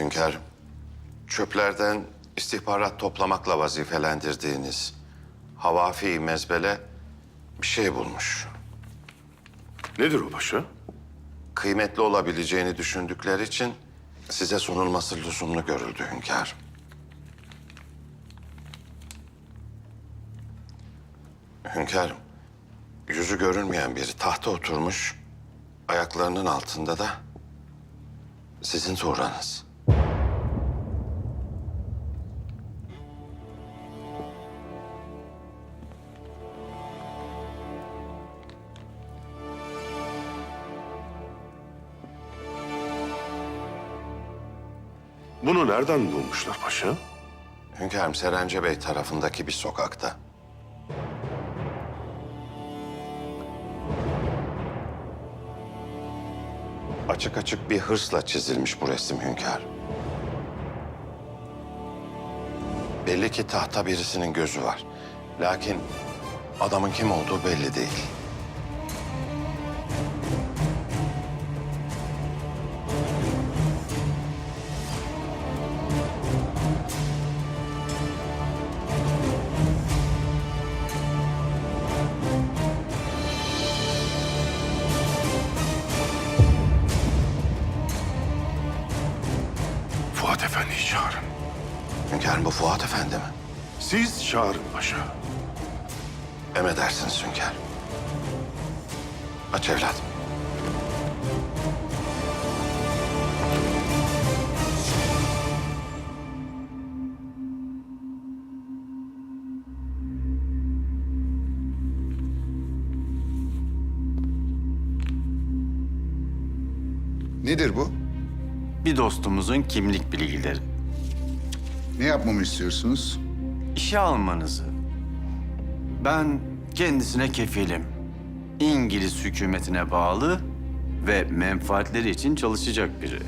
Hünkârım, çöplerden istihbarat toplamakla vazifelendirdiğiniz havafi mezbele bir şey bulmuş. Nedir o paşa? Kıymetli olabileceğini düşündükleri için size sunulması lüzumlu görüldü hünkârım. Hünkârım, yüzü görünmeyen biri tahta oturmuş, ayaklarının altında da sizin tuğranız. Bunu nereden bulmuşlar paşa? Hünkârım Serence Bey tarafındaki bir sokakta. Açık açık bir hırsla çizilmiş bu resim hünkâr. Belli ki tahta birisinin gözü var. Lakin adamın kim olduğu belli değil. Fuat Efendi'yi çağırın. Hünkârım bu Fuat Efendi mi? Siz çağırın paşa. Emredersiniz hünkârım. Aç evladım. Nedir bu? Bir dostumuzun kimlik bilgileri. Ne yapmamı istiyorsunuz? İşe almanızı. Ben kendisine kefilim. İngiliz hükümetine bağlı ve menfaatleri için çalışacak biri.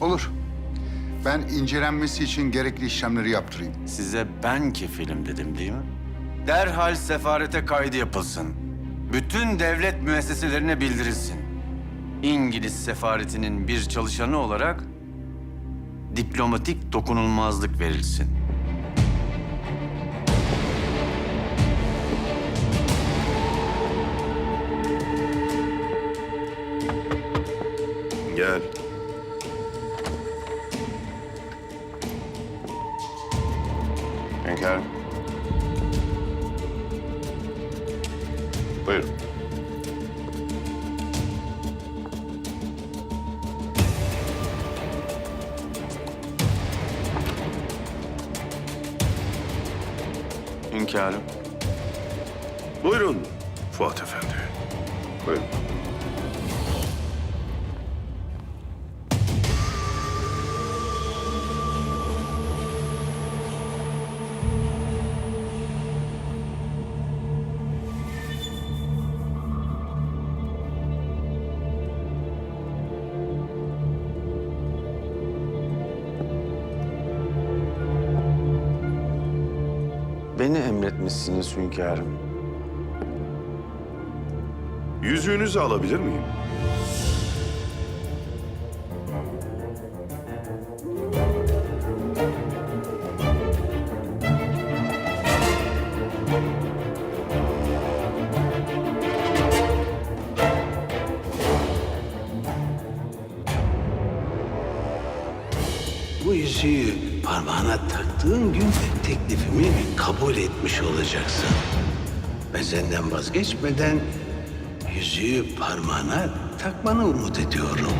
Olur. Ben incelenmesi için gerekli işlemleri yaptırayım. Size ben kefilim dedim değil mi? Derhal sefarete kaydı yapılsın. Bütün devlet müesseselerine bildirilsin. İngiliz sefaretinin bir çalışanı olarak diplomatik dokunulmazlık verilsin. Gel. Hünkârım. Buyurun. Hünkârım. Buyurun Fuat Efendi. Buyurun. Emretmişsiniz hünkârım. Yüzüğünüzü alabilir miyim? Bu yüzüğü parmağına taktığın gün teklifimi kabul etmiş olacaksın. Ben senden vazgeçmeden yüzüğü parmağına takmanı umut ediyorum.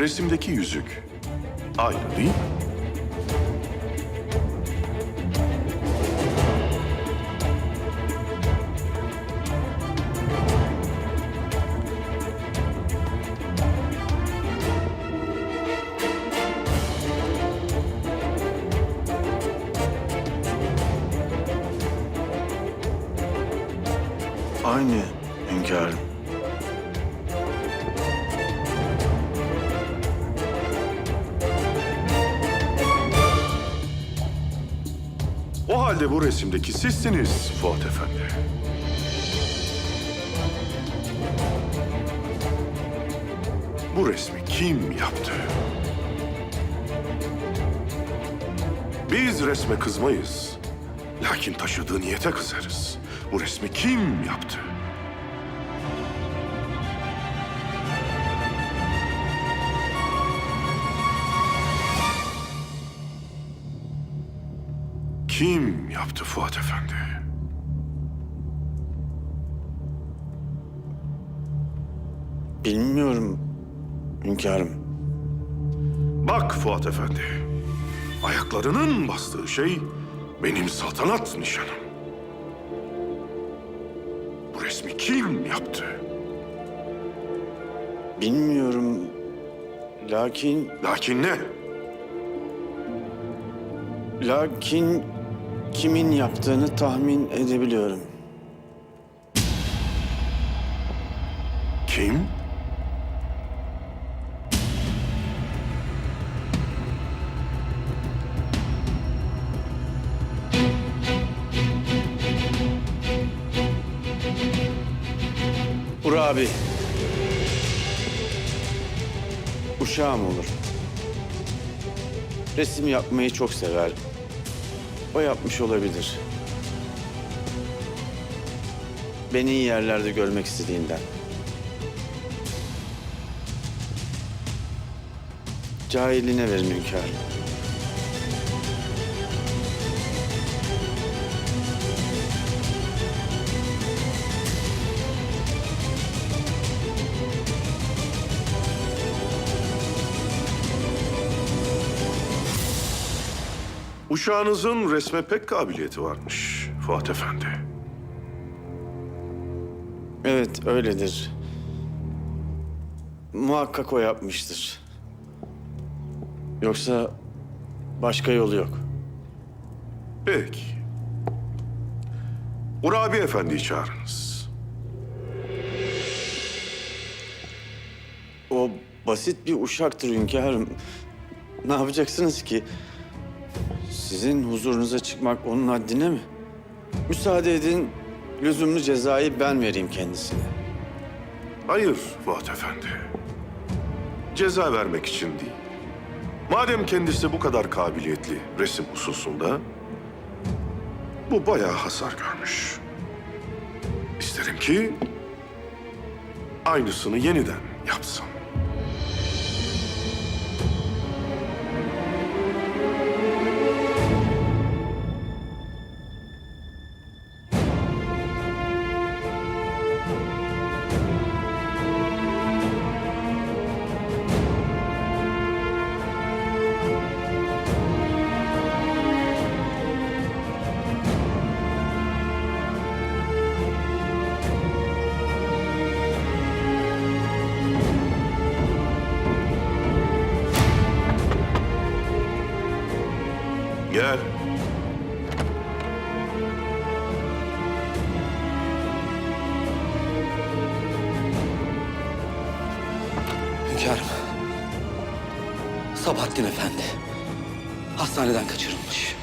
Resimdeki yüzük aynı değil mi? Aynı hünkârım. O halde bu resimdeki sizsiniz Fuat Efendi. Bu resmi kim yaptı? Biz resme kızmayız. Lakin taşıdığı niyete kızarız. Bu resmi kim yaptı? Kim yaptı Fuat Efendi? Bilmiyorum hünkârım. Bak Fuat Efendi. Ayaklarının bastığı şey benim saltanat nişanım. Bu resmi kim yaptı? Bilmiyorum. Lakin, Lakin ne? lakin kimin yaptığını tahmin edebiliyorum. Kim? Ura abi. Uşağım olur. Resim yapmayı çok sever. O yapmış olabilir. Beni iyi yerlerde görmek istediğinden. Cahiline verin hünkârım. Uşağınızın resme pek kabiliyeti varmış Fuat Efendi. Evet, öyledir. Muhakkak o yapmıştır. Yoksa başka yolu yok. Peki. Urabi Efendi'yi çağırınız. O basit bir uşaktır hünkârım. Ne yapacaksınız ki? Sizin huzurunuza çıkmak onun haddine mi? Müsaade edin, lüzumlu cezayı ben vereyim kendisine. Hayır Fuat Efendi. Ceza vermek için değil. Madem kendisi bu kadar kabiliyetli resim hususunda, bu bayağı hasar görmüş. İsterim ki aynısını yeniden yapsın. Gel. Hünkârım. Sabahattin Efendi. Hastaneden kaçırılmış.